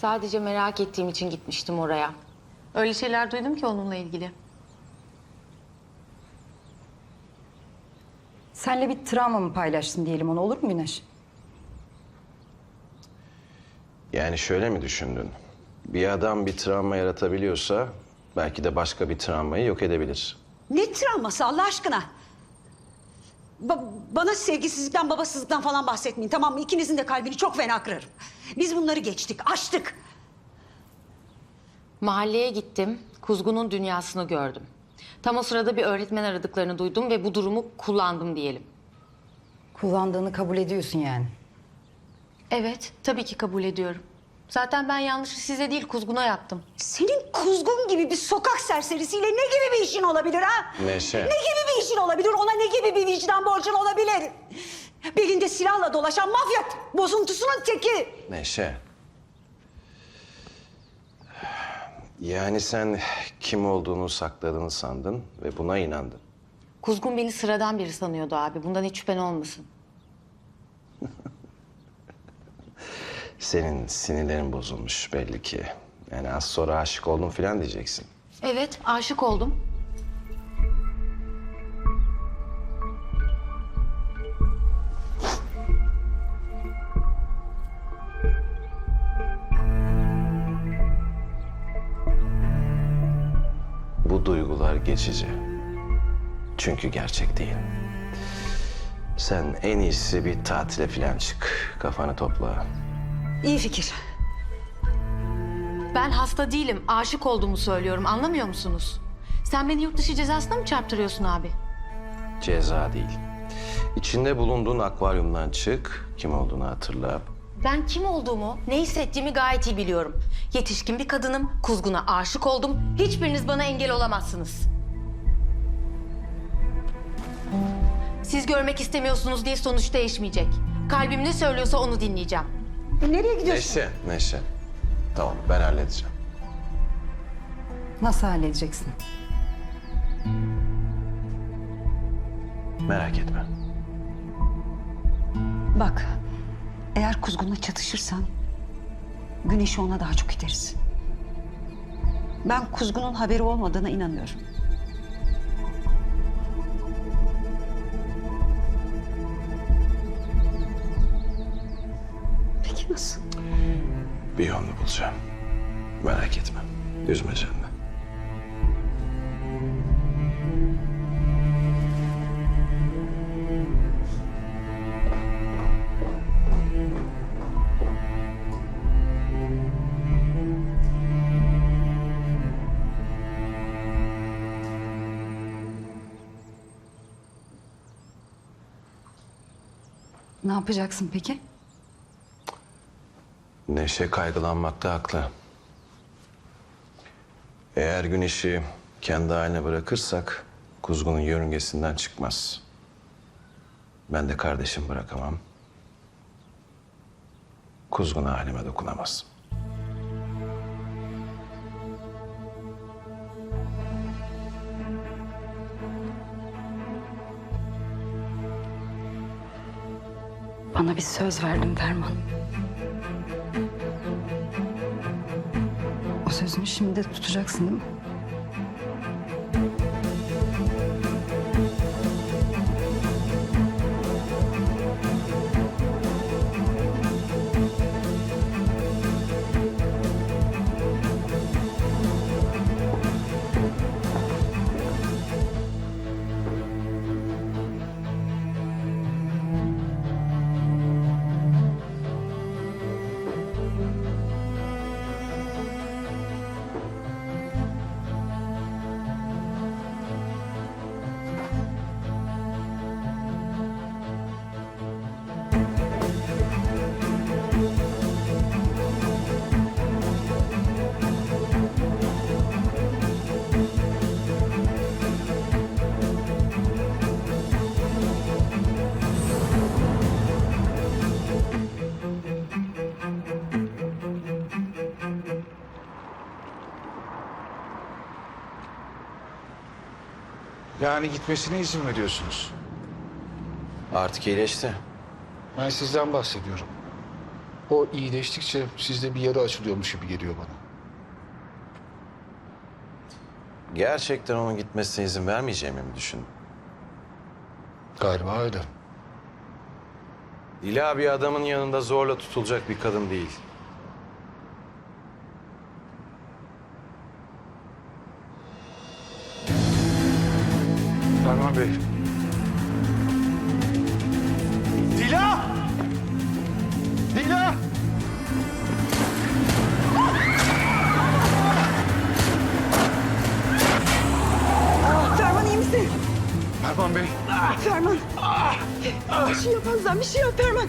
Sadece merak ettiğim için gitmiştim oraya. Öyle şeyler duydum ki onunla ilgili. Senle bir travma mı paylaştın diyelim ona olur mu Güneş? Yani şöyle mi düşündün? Bir adam bir travma yaratabiliyorsa belki de başka bir travmayı yok edebilir. Ne travması Allah aşkına? Ba- bana sevgisizlikten, babasızlıktan falan bahsetmeyin tamam mı? İkinizin de kalbini çok fena kırarım. Biz bunları geçtik, aştık. Mahalleye gittim, Kuzgun'un dünyasını gördüm. Tam o sırada bir öğretmen aradıklarını duydum ve bu durumu kullandım diyelim. Kullandığını kabul ediyorsun yani. Evet, tabii ki kabul ediyorum. Zaten ben yanlışı size değil Kuzgun'a yaptım. Senin kuzgun gibi bir sokak serserisiyle ne gibi bir işin olabilir ha? Neşe. Ne gibi bir işin olabilir? Ona ne gibi bir vicdan borcun olabilir? Belinde silahla dolaşan mafya bozuntusunun teki. Neşe. Yani sen kim olduğunu sakladığını sandın ve buna inandın. Kuzgun beni sıradan biri sanıyordu abi. Bundan hiç şüphen olmasın. Senin sinirlerin bozulmuş belli ki. Yani az sonra aşık oldum falan diyeceksin. Evet, aşık oldum. Bu duygular geçici. Çünkü gerçek değil. Sen en iyisi bir tatile falan çık. Kafanı topla. İyi fikir. Ben hasta değilim, aşık olduğumu söylüyorum. Anlamıyor musunuz? Sen beni yurt dışı cezasına mı çarptırıyorsun abi? Ceza değil. İçinde bulunduğun akvaryumdan çık. Kim olduğunu hatırla. Ben kim olduğumu, ne hissettiğimi gayet iyi biliyorum. Yetişkin bir kadınım, kuzguna aşık oldum. Hiçbiriniz bana engel olamazsınız. Siz görmek istemiyorsunuz diye sonuç değişmeyecek. Kalbim ne söylüyorsa onu dinleyeceğim. E, nereye gidiyorsun? Neşe, Neşe. Tamam ben halledeceğim. Nasıl halledeceksin? Merak etme. Bak, eğer kuzgunla çatışırsan güneşi ona daha çok iteriz. Ben kuzgunun haberi olmadığına inanıyorum. Nasıl? Bir yolunu bulacağım. Merak etme. Üzme canını. Ne yapacaksın peki? Neşe kaygılanmakta haklı. Eğer güneşi kendi haline bırakırsak kuzgunun yörüngesinden çıkmaz. Ben de kardeşim bırakamam. Kuzgun halime dokunamaz. Bana bir söz verdin Ferman. Şimdi de tutacaksın değil mi? Yani gitmesine izin veriyorsunuz. Artık iyileşti. Ben sizden bahsediyorum. O iyileştikçe sizde bir yara açılıyormuş gibi geliyor bana. Gerçekten onun gitmesine izin vermeyeceğimi mi düşündün? Galiba öyle. Dila bir adamın yanında zorla tutulacak bir kadın değil. Bey. Dila! Dila! Ferman iyi misin? Ferman Bey. Ferman. Bir şey yap Özlem, bir şey yap Ferman.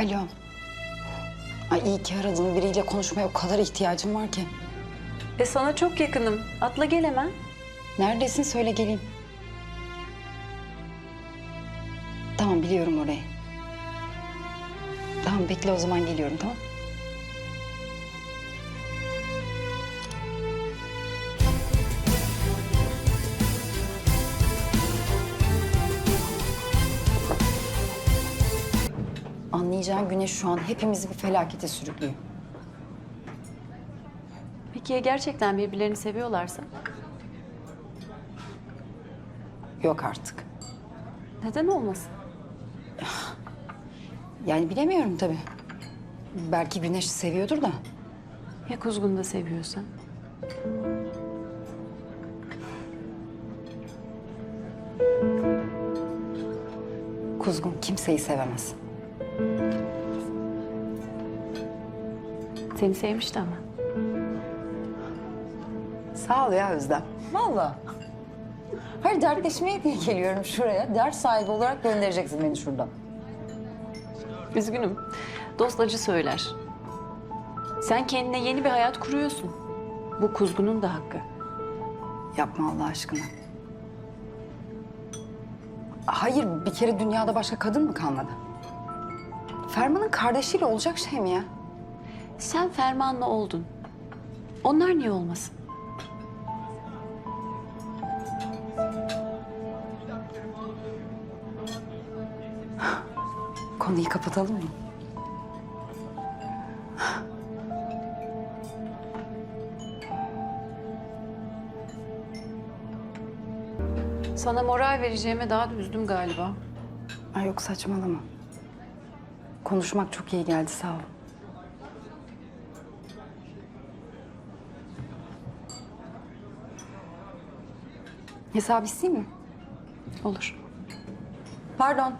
Alo. Ay iyi ki aradın. Biriyle konuşmaya o kadar ihtiyacım var ki. E sana çok yakınım. Atla gel hemen. Neredesin söyle geleyim. Tamam biliyorum orayı. Tamam bekle o zaman geliyorum tamam. Anlayacağın güneş şu an hepimizi bir felakete sürüklüyor. Peki ya gerçekten birbirlerini seviyorlarsa? Yok artık. Neden olmasın? Yani bilemiyorum tabii. Belki güneş seviyordur da. Ya Kuzgun da seviyorsa? Kuzgun kimseyi sevemez. Seni sevmişti ama. Sağ ol ya Özlem. Vallahi. Hayır dertleşmeye diye geliyorum şuraya. Dert sahibi olarak göndereceksin beni şuradan. Üzgünüm. Dost acı söyler. Sen kendine yeni bir hayat kuruyorsun. Bu Kuzgun'un da hakkı. Yapma Allah aşkına. Hayır bir kere dünyada başka kadın mı kalmadı? Ferman'ın kardeşiyle olacak şey mi ya? Sen fermanla oldun. Onlar niye olmasın? Konuyu kapatalım mı? Sana moral vereceğime daha da üzdüm galiba. Ay yok saçmalama. Konuşmak çok iyi geldi sağ ol. Hesap isteyeyim mi? Olur. Pardon.